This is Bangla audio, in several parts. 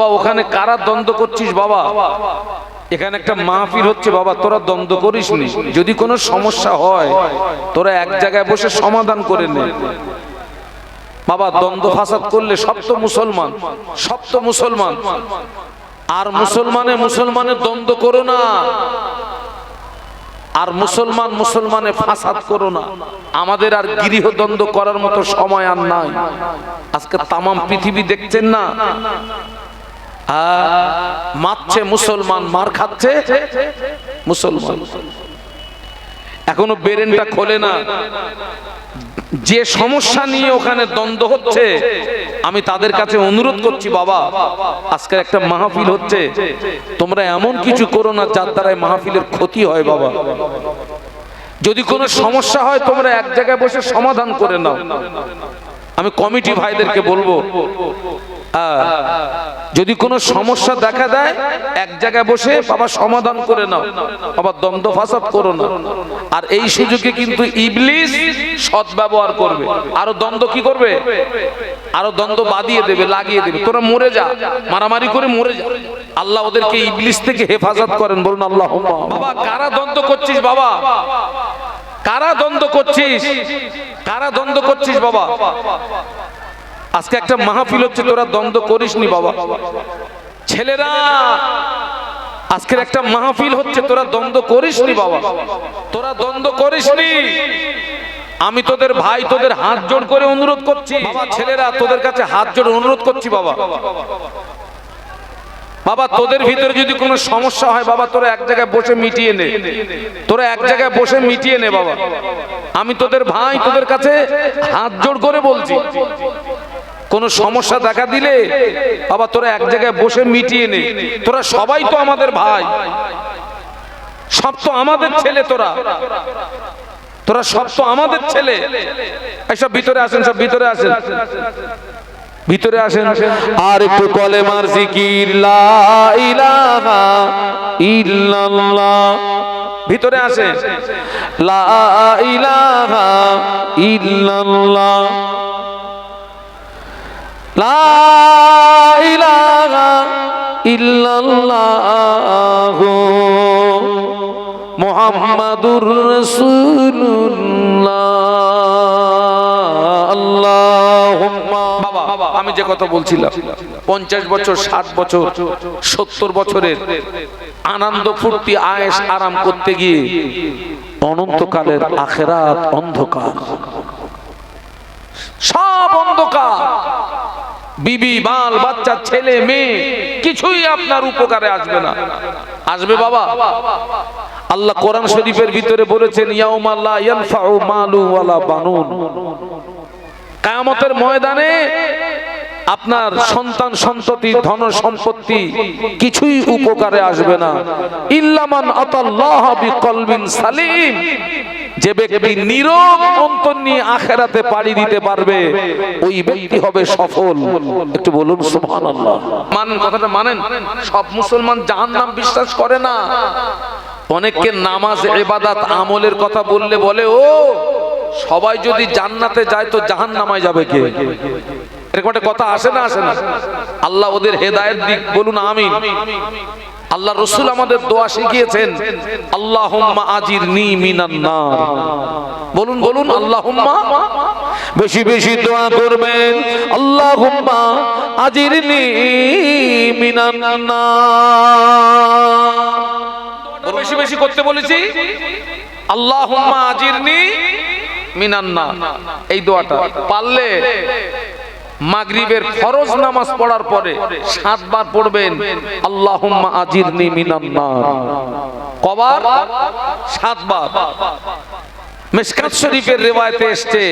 বাবা, ওখানে কারা দ্বন্দ্ব করছিস বাবা? এখানে একটা মাহফিল হচ্ছে বাবা, তোরা দ্বন্দ্ব করিস নি। যদি কোনো সমস্যা হয়, তোরা এক জায়গায় বসে সমাধান করে নে। বাবা, দ্বন্দ্ব ফাসাদ করলে সব তো মুসলমান, সব তো মুসলমান। আর মুসলমানে মুসলমানের দ্বন্দ্ব করো না। আর মুসলমান মুসলমানে ফাসাদ করো না। আমাদের আর গৃহদ্বন্দ্ব করার মতো সময় আর নাই। আজকে তামাম পৃথিবী দেখছেন না? মারছে মুসলমান, মার খাচ্ছে মুসলমান। এখনও বেরেনটা খোলে না। যে সমস্যা নিয়ে ওখানে দ্বন্দ্ব হচ্ছে, আমি তাদের কাছে অনুরোধ করছি, বাবা, আজকের একটা মাহফিল হচ্ছে। তোমরা এমন কিছু করো না যার দ্বারাই মাহফিলের ক্ষতি হয়, বাবা। যদি কোনো সমস্যা হয়, তোমরা এক জায়গায় বসে সমাধান করে নাও। আমি কমিটি ভাইদেরকে বলব যদি কোনো সমস্যা দেখা দেয়, এক জায়গায় বসে বাবা সমাধান করে নাও, বাবা দ্বন্দ্ব ফাসাদ করো না। আর এই সুযোগে কিন্তু ইবলিস সৎ ব্যবহার করবে। আরও দ্বন্দ্ব কি করবে? আরও দ্বন্দ্ব বাদিয়ে দেবে, লাগিয়ে দেবে। তোরা মরে যা, মারামারি করে মরে যা। আল্লাহ ওদেরকে ইবলিস থেকে হেফাজত করেন, বলুন আল্লাহ বাবা, কারা দ্বন্দ্ব করছিস বাবা? কারা দ্বন্দ্ব করছিস? কারা দ্বন্দ্ব করছিস বাবা? আজকে একটা মাহফিল হচ্ছে, তোরা দ্বন্দ্ব করিসনি বাবা। ছেলেরা, আজকের একটা মাহফিল হচ্ছে, তোরা দ্বন্দ্ব করিসনি বাবা। তোরা দ্বন্দ্ব করিসনি। আমি তোদের ভাই, তোদের হাত জোড় করে অনুরোধ করছি। বাবা, ছেলেরা, তোদের কাছে হাত জোড় অনুরোধ করছি বাবা। বাবা তোদের ভিতরে যদি কোনো সমস্যা হয় বাবা তোরা এক জায়গায় বসে মিটিয়ে নে। তোরা এক জায়গায় বসে মিটিয়ে নে বাবা। আমি তোদের ভাই তোদের কাছে হাত জোড় করে বলছি। কোনো সমস্যা দেখা দিলে বাবা তোরা এক জায়গায় বসে মিটিয়ে নে। তোরা সবাই তো আমাদের ভাই। সব তো আমাদের ছেলে তোরা। তোরা সব তো আমাদের ছেলে। এইসব ভিতরে আসেন সব ভিতরে আসেন। ভিতরে আসেন। আর একটু কলেমার জিকির লা ইলাহা ইল্লাল্লাহ। ভিতরে আসেন। লা ইলাহা ইল্লাল্লাহ। লা ইলাহা ইল্লাল্লাহ। মুহাম্মাদুর রাসূলুল্লাহ। আমি যে কথা বলছিলাম, পঞ্চাশ বছর, ষাট বছর, সত্তর বছরের আনন্দ ফুর্তি আয়েস আরাম করতে গিয়ে অনন্তকালের আখেরাত অন্ধকার। সব অন্ধকার। বিবি, বাল, বাচ্চা, ছেলে, মেয়ে, কিছুই আপনার উপকারে আসবে না। আসবে বাবা। আল্লাহ কোরআন শরীফের ভিতরে বলেছেন, ইয়াউমা লা ইয়ানফাউ মালু ওয়ালা বানুন। কিয়ামতের ময়দানে আপনার সন্তান, সন্ততি, ধন সম্পত্তি কিছুই উপকারে আসবে না। ইল্লামান আতাল্লাহ বিকলবিন সালিম। যে ব্যক্তি নীরব অন্তর নিয়ে আখেরাতে পাড়ি দিতে পারবে, ওই ব্যক্তি হবে সফল। একটু বলুন, সুবহানাল্লাহ। মানেন কথাটা মানেন? সব মুসলমান জাহান্নাম বিশ্বাস করে না। অনেককে নামাজ, ইবাদত, আমলের কথা বললে বলে, ও সবাই যদি জান্নাতে যায় তো জাহান্নামায় যাবে কে? এরকম একটা কথা আসে না আসে না? আল্লাহ ওদের হেদায়েত দিক, বলুন আমিন। আল্লাহ রসুল আমাদের দোয়া শিখিয়েছেন, আল্লাহুম্মা আজিরনি মিনান নার। বলুন বলুন, আল্লাহুম্মা বেশি বেশি দোয়া করবেন, আল্লাহুম্মা আজিরনি মিনান নার। বেশি বেশি করতে বলেছি আল্লাহুম্মা আজিরনি মিনান নার এই দোয়াটা। পারলে মাগরিবের ফরজ নামাজ পড়ার পরে সাতবার পড়বেন, আল্লাহুম্মা আজিরনি মিনান নার কবার? সাতবার। মিশকাত শরীফের রিওয়ায়েতে এসেছে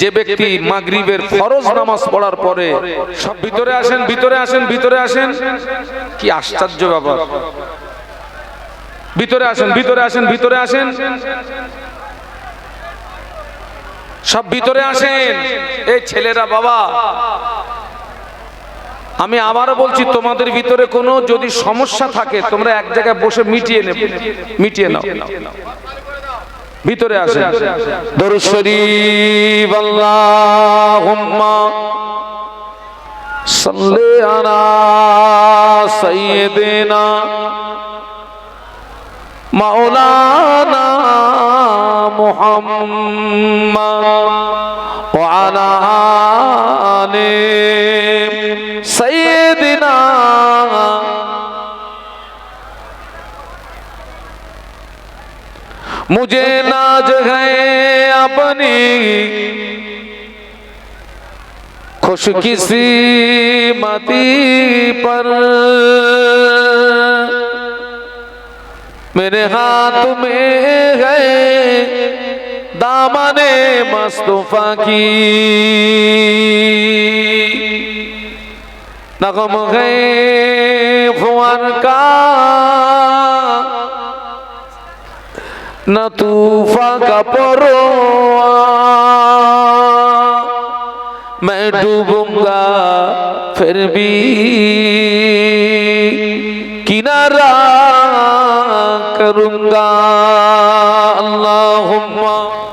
যে ব্যক্তি মাগরিবের ফরজ নামাজ পড়ার পরে সব ভিতরে আসেন ভিতরে আসেন ভিতরে আসেন, কি আশ্চর্য ব্যাপার। ভিতরে আসেন ভিতরে আসেন ভিতরে আসেন। সব ভিতরে আসেন। এই ছেলেরা, বাবা, আমি আবারও বলছি, তোমাদের ভিতরে কোনো যদি সমস্যা থাকে, তোমরা এক জায়গায় বসে মিটিয়ে নেবে। মিটিয়ে নাও। ভিতরে আসেন। দরুদ শরীফ, আল্লাহুম্মা সাল্লি আলা সাইয়্যিদিনা মাওলানা محمد وعلى آل سيدنا मुझे नाज है अपनी खुशकिस्मती पर मेरे हाथ में है दामने मस्तफा की नगम है फुआर का न तूफा का परोआ मैं डूबूंगा फिर भी किनारा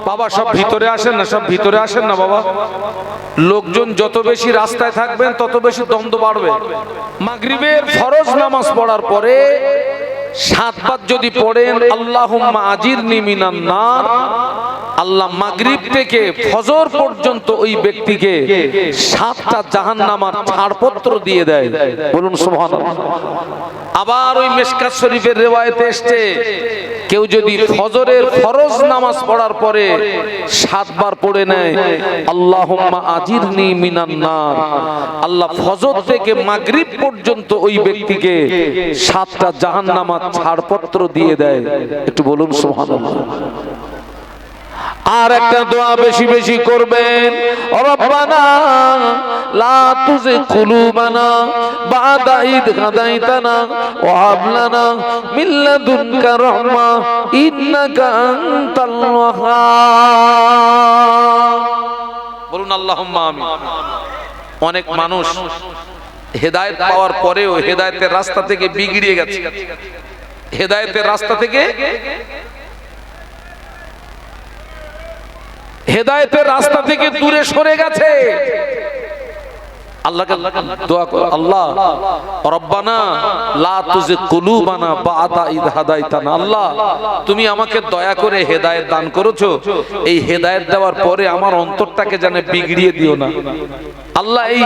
বাবা, সব ভিতরে আসেন না, সব ভিতরে আসেন না বাবা। লোকজন যত বেশি রাস্তায় থাকবেন, তত বেশি দ্বন্দ্ব বাড়বে। মাগরিবের ফরজ নামাজ পড়ার পরে সাতবার যদি পড়েন আল্লাহ আজির নিমিনান নার। আল্লাহ মাগরিব থেকে ফজর পর্যন্ত ওই ব্যক্তিকে সাতটা জাহান্নামার ছাড়পত্র দিয়ে দেয়। বলুন সুবহানাল্লাহ। আবার ওই মেশকাত শরীফের রেওয়ায়েতে এসছে, কেউ যদি ফজরের ফরজ নামাজ পড়ার পরে সাতবার পড়ে নেয়, আল্লাহুম্মা আজিরনি মিনান নার। আল্লাহ ফজর থেকে মাগরিব পর্যন্ত ওই ব্যক্তিকে সাতটা জাহান্নামার ছাড়পত্র দিয়ে দেয়। একটু বলুন সুবহানাল্লাহ। আর একটা দোয়া বেশি বেশি করবেন। রব্বানা, লা তুজি কুলুবানা বাদা ইদ হাদাইতানা ওয়া হাব লানা মিন লাদুনকা রাহমা, ইন্নাকা আনতাল ওয়াহ্হাব বলুন আল্লাহুম্মা আমিন। অনেক মানুষ হেদায়েত পাওয়ার পরেও হেদায়েতের রাস্তা থেকে বিগড়িয়ে গেছে। হেদায়েতের রাস্তা থেকে হেদায়েতের রাস্তা থেকে দূরে সরে গেছে। আল্লাহ আল্লাহ, তুমি আমাকে দয়া করে হেদায়েত দান করেছ। এই হেদায়েত পরে আমার অন্তরটাকে যেন বিগড়িয়ে দিও না। আল্লাহ, এই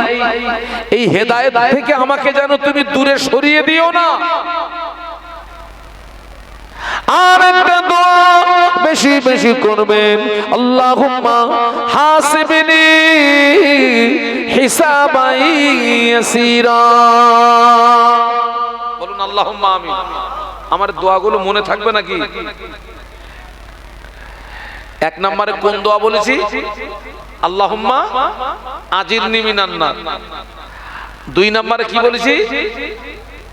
এই হেদায়েত থেকে আমাকে যেন তুমি দূরে সরিয়ে দিও না। আর একটা দোয়া বেশি বেশি করবেন। আল্লাহুম্মা হাসিবনি হিসাবাই ইয়াসিরা। বলুন আল্লাহুম্মা আমিন। আমার দোয়াগুলো মনে থাকবে নাকি? এক নম্বরে কোন দোয়া বলেছি? আল্লাহুম্মা আজিরনি মিনান নার। দুই নম্বরে কি বলেছি?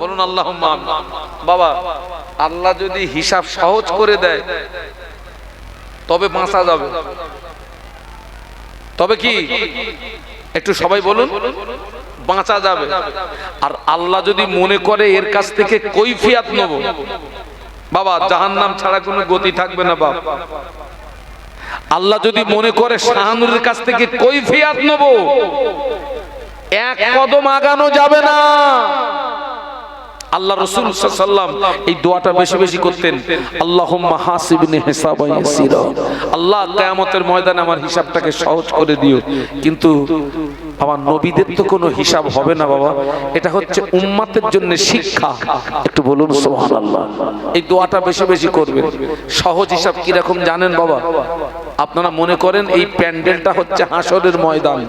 বলুন আল্লাহ বাবা, আল্লাহ যদি হিসাব সহজ করে দেয়, তবে বাঁচা যাবে। তবে কি? একটু সবাই বলুন, বাঁচা যাবে। আর আল্লাহ যদি মনে করে এর কাছ থেকে কৈফিয়াত নেব, বাবা, জাহান্নাম ছাড়া কোনো গতি থাকবে না বাবা আল্লাহ যদি মনে করে শাহানুরের কাছ থেকে কৈফিয়াত নেব, এক কদম আগানো যাবে না। আল্লাহ রসুল সাল্লাম এই দোয়াটা বেশি বেশি করতেন, আল্লাহুম্মা হাসিবনি ইয়াসিরা। আল্লাহ কিয়ামতের ময়দানে আমার হিসাবটাকে সহজ করে দিও। কিন্তু আমার নবীদের তো কোনো হিসাব হবে না বাবা। এটা হচ্ছে উম্মাতের জন্য শিক্ষা। একটু বলুন, সুবহানাল্লাহ। এই দোয়াটা বেশি বেশি করবেন। সহজ হিসাব কি রকম জানেন বাবা? আপনারা মনে করেন এই প্যান্ডেলটা হচ্ছে হাসরের ময়দান।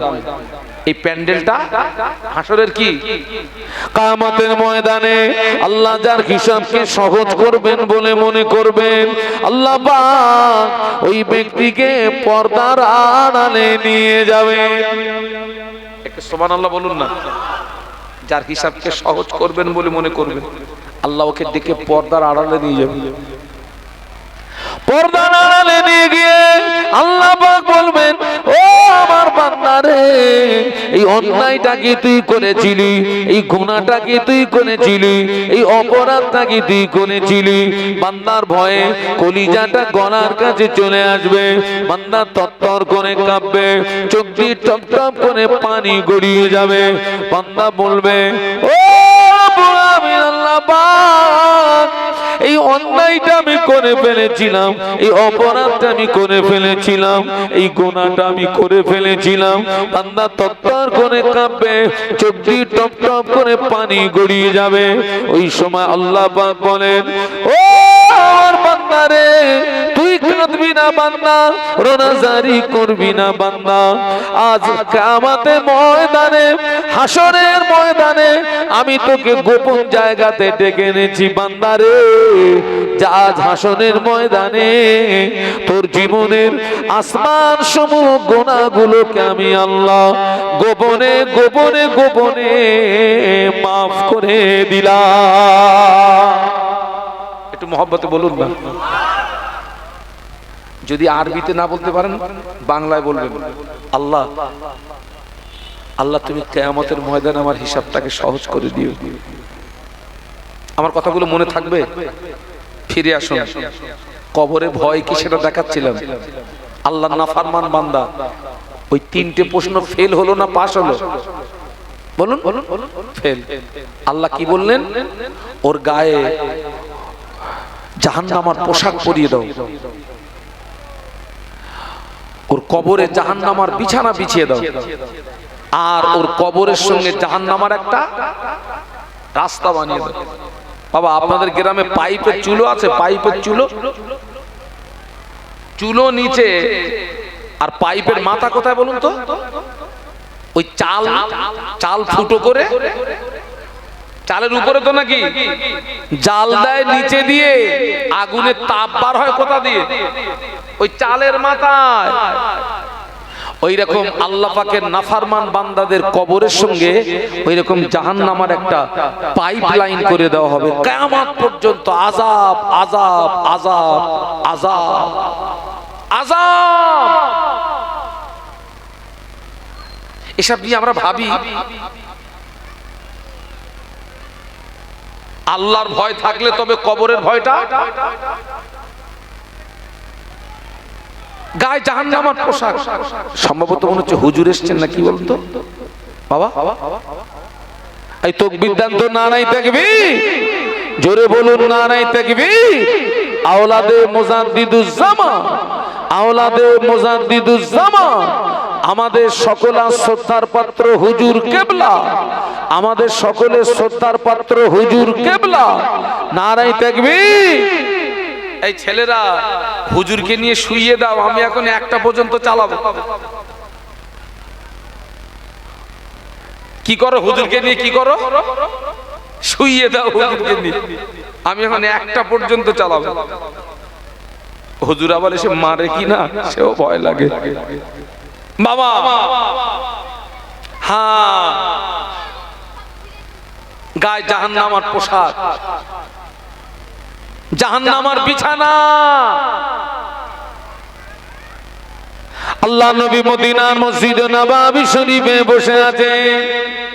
এই প্যান্ডেলটা হাসরের কি? কামাতের ময়দানে আল্লাহ যার হিসাবকে সহজ করবেন বলে মনে করবেন, আল্লাহ ওই ব্যক্তিকে পর্দার আড়ালে নিয়ে যাবে সোমান আল্লাহ বলুন না, যার হিসাবকে সহজ করবেন বলে মনে করবেন, আল্লাহ ওকে ডেকে পর্দার আড়ালে নিয়ে যাবে পর্দার আড়ালে নিয়ে গিয়ে আল্লাহ বান্দারে এই অন্যায়টা কি তুই করেছিলি? এই গুণাটা কি তুই করেছিলি? এই অপরাধটা কি তুই করেছিলি? বান্দার ভয়ে কলিজাটা গলার কাছে চলে আসবে। বান্দা তত্তর করে কাঁপবে, চোখ দিয়ে টপ টপ করে পানি গড়িয়ে যাবে। বান্দা বলবে, ও অন্যায়টা আমি করে ফেলেছিলাম, এই অপরাধটা আমি করে ফেলেছিলাম, এই গোনাটা আমি করে ফেলেছিলাম। বান্দা তত্তর করে কাঁপবে দিয়ে টপ টপ করে পানি গড়িয়ে যাবে। ওই সময় আল্লাহ বলেন, ও আমার বান্দারে কাঁদবি না বান্দা রোনাজারি করবি না বান্দা। আজ কামাতে ময়দানে হাসরের ময়দানে আমি তোকে গোপন জায়গাতে ডেকে এনেছি বান্দারে আজ হাসনের ময়দানে, তোর জীবনের আসমান সমূহ গোনাগুলোকে আমি আল্লাহ গোপনে গোপনে গোপনে মাফ করে দিলাম। একটু মহব্বতে বলুন না। যদি আরবিতে না বলতে পারেন, বাংলায় বলবেন। আল্লাহ আল্লাহ তুমি কেয়ামতের ময়দানে আমার হিসাবটাকে সহজ করে দিও। আমার কথাগুলো মনে থাকবে? ফিরে আসুন। কবরে ভয় কি সেটা দেখাচ্ছিলাম? আল্লাহ নাফারমান বান্দা, ওই তিনটে প্রশ্ন ফেল হলো না পাস হলো? বলুন, ফেল। আল্লাহ কি বললেন? ওর গায়ে জাহান্নামার পোশাক পরিয়ে দাও। ওর কবরে জাহান্নামার বিছানা বিছিয়ে দাও। আর ওর কবরের সঙ্গে জাহান্নামার একটা রাস্তা বানিয়ে দাও। বাবা, আপনাদের গ্রামে পাইপের চুলো আছে? পাইপের চুলো? চুলো নিচে। আর পাইপের মাথা কোথায় বলুন তো? ওই চাল চাল ফুটো করে চালের উপরে তো নাকি? জাল দেয় নিচে দিয়ে আগুনের তাপ বার হয় কোথা দিয়ে? ওই চালের মাথায়। ওই রকম আল্লাহ নাফারমান বান্দাদের কবরের সঙ্গে ওই রকম জাহান্নামার একটা পাইপ লাইন করে দেওয়া হবে। কিয়ামত পর্যন্ত আজাব আজাব আজাব আজাব আজাব এসব নিয়ে আমরা ভাবি আল্লাহর ভয় থাকলে তবে কবরের ভয়টা? গায়ে জাহান নামার পোশাক। সম্ভবত মনে হচ্ছে হুজুর এসছেন না কি বলতো? বাবা। এই তোক বিদ্যান্ত না নাই থাকবি জোরে বলুন, না নাই থাকবি আওলাদে মোজাদ্দিদুজ্জামা আওলাদে মোজাদ্দিদুজ্জামা আমাদের সকলা শ্রদ্ধার পাত্র হুজুর কেবলা। আমাদের সকলের শ্রদ্ধার পাত্র হুজুর কেবলা। নারাই থাকবি এই ছেলেরা হুজুরকে নিয়ে শুইয়ে দাও আমি এখন একটা পর্যন্ত চালাবো। কি করো হুজুরকে নিয়ে কি করো? শুইয়ে দাও হুজুরকে নিয়ে। আমি এখন একটা পর্যন্ত চালাবো। হুজুর আবার এসে মারে কি না সেও ভয় লাগে। বাবা। হ্যাঁ গায়ে জাহান্নামার পোশাক। জাহান্নামার বিছানা। আল্লাহ নবী মদিনা মসজিদ নবাবি শরীফে বসে আছে ও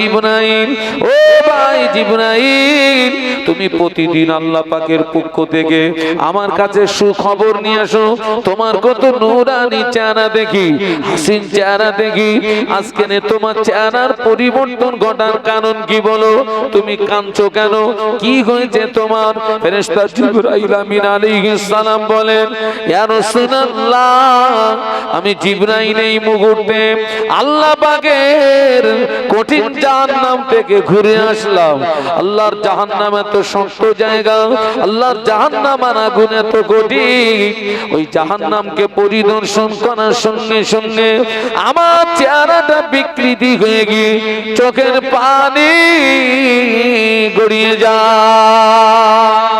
ও ভাই তুমি প্রতিদিন আল্লাহ পাকের পক্ষ থেকে আমার কাছে সুখবর নিয়ে আসো। তোমার কত নুরানি চেহারা দেখি হাসিন চেহারা দেখি। আজকে তোমার চেহারার পরিবর্তন ঘটার কারণ কি বলো? তুমি কাঁদছো কেন? কি হয়েছে তোমার? ফেরেশতা জিবরাইল আমিন আলাইহিস সালাম বলেন, ইয়া রাসূলুল্লাহ, আমি জিবরাইল এই মুহূর্তে আল্লাহ পাকের কঠিন জাহান্নাম থেকে ঘুরে আসলাম। আল্লাহর জাহান্নাম এত শক্ত জায়গা, আল্লাহর জাহান্নাম আর আগুন এত কঠিন ওই জাহান্নামকে পরিদর্শন করার সঙ্গে সঙ্গে আমার চেহারাটা বিকৃতি হয়ে গিয়ে চোখের পানি গড়িয়ে যায়।